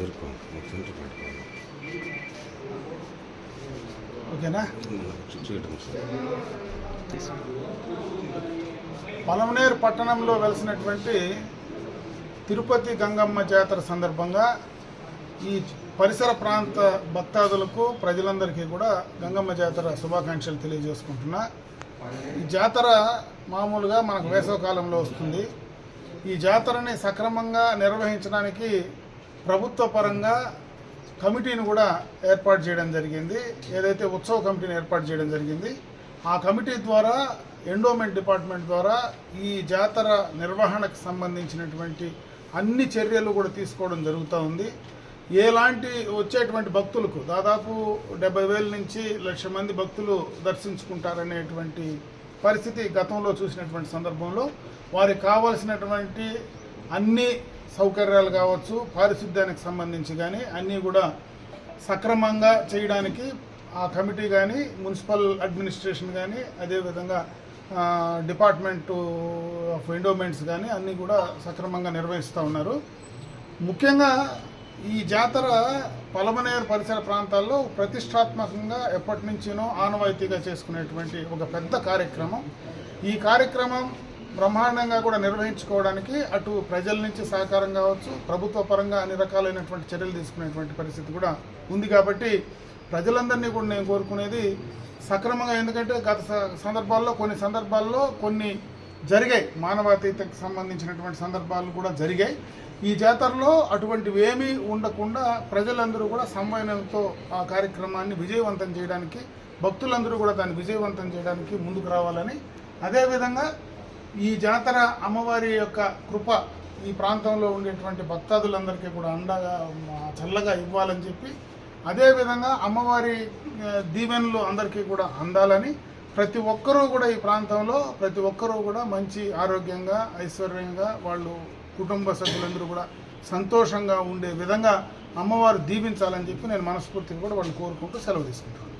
జరుపుకోండి పెట్టుకోండి. ఓకేనా? పలమనేరు పట్టణంలో వెలిసినటువంటి తిరుపతి గంగమ్మ జాతర సందర్భంగా ఈ పరిసర ప్రాంత భక్తాదులకు ప్రజలందరికీ కూడా గంగమ్మ జాతర శుభాకాంక్షలు తెలియజేసుకుంటున్నా. ఈ జాతర మామూలుగా మనకు వేసవకాలంలో వస్తుంది. ఈ జాతరని సక్రమంగా నిర్వహించడానికి ప్రభుత్వ పరంగా కమిటీని కూడా ఏర్పాటు చేయడం జరిగింది. ఏదైతే ఉత్సవ కమిటీని ఏర్పాటు చేయడం జరిగింది ఆ కమిటీ ద్వారా ఎండోమెంట్ డిపార్ట్మెంట్ ద్వారా ఈ జాతర నిర్వహణకు సంబంధించినటువంటి అన్ని చర్యలు కూడా తీసుకోవడం జరుగుతూ ఉంది. ఎలాంటి వచ్చేటువంటి భక్తులకు దాదాపు డెబ్బై వేల నుంచి లక్ష మంది భక్తులు దర్శించుకుంటారనేటువంటి పరిస్థితి గతంలో చూసినటువంటి సందర్భంలో వారికి కావాల్సినటువంటి అన్ని సౌకర్యాలు కావచ్చు పారిశుద్ధ్యానికి సంబంధించి కానీ అన్నీ కూడా సక్రమంగా చేయడానికి ఆ కమిటీ కానీ మున్సిపల్ అడ్మినిస్ట్రేషన్ కానీ అదేవిధంగా డిపార్ట్మెంట్ ఆఫ్ ఎండోమెంట్స్ కానీ అన్నీ కూడా సక్రమంగా నిర్వహిస్తూ ఉన్నారు. ముఖ్యంగా ఈ జాతర పలమనేరు పరిసర ప్రాంతాల్లో ప్రతిష్టాత్మకంగా ఎప్పటి నుంచినో ఆనవాయితీగా చేసుకునేటువంటి ఒక పెద్ద కార్యక్రమం. ఈ కార్యక్రమం బ్రహ్మాండంగా కూడా నిర్వహించుకోవడానికి అటు ప్రజల నుంచి సహకారం కావచ్చు ప్రభుత్వ పరంగా అన్ని రకాలైనటువంటి చర్యలు తీసుకునేటువంటి పరిస్థితి కూడా ఉంది కాబట్టి ప్రజలందరినీ కూడా నేను కోరుకునేది సక్రమంగా ఎందుకంటే గత స- సందర్భాల్లో కొన్ని సందర్భాల్లో కొన్ని జరిగాయి. మానవాతీతకు సంబంధించినటువంటి సందర్భాలు కూడా జరిగాయి. ఈ జాతరలో అటువంటివి ఏమీ ఉండకుండా ప్రజలందరూ కూడా సమన్వయంతో ఆ కార్యక్రమాన్ని విజయవంతం చేయడానికి భక్తులందరూ కూడా దాన్ని విజయవంతం చేయడానికి ముందుకు రావాలని అదేవిధంగా ఈ జాతర అమ్మవారి యొక్క కృప ఈ ప్రాంతంలో ఉండేటువంటి భక్తాదులందరికీ కూడా అండగా చల్లగా ఇవ్వాలని చెప్పి అదేవిధంగా అమ్మవారి దీవెనలు అందరికీ కూడా అందాలని ప్రతి ఒక్కరూ కూడా ఈ ప్రాంతంలో ప్రతి ఒక్కరూ కూడా మంచి ఆరోగ్యంగా ఐశ్వర్యంగా వాళ్ళు కుటుంబ సభ్యులందరూ కూడా సంతోషంగా ఉండే విధంగా అమ్మవారు దీవించాలని చెప్పి నేను మనస్ఫూర్తిగా కూడా వాళ్ళు కోరుకుంటూ సెలవు తీసుకుంటాను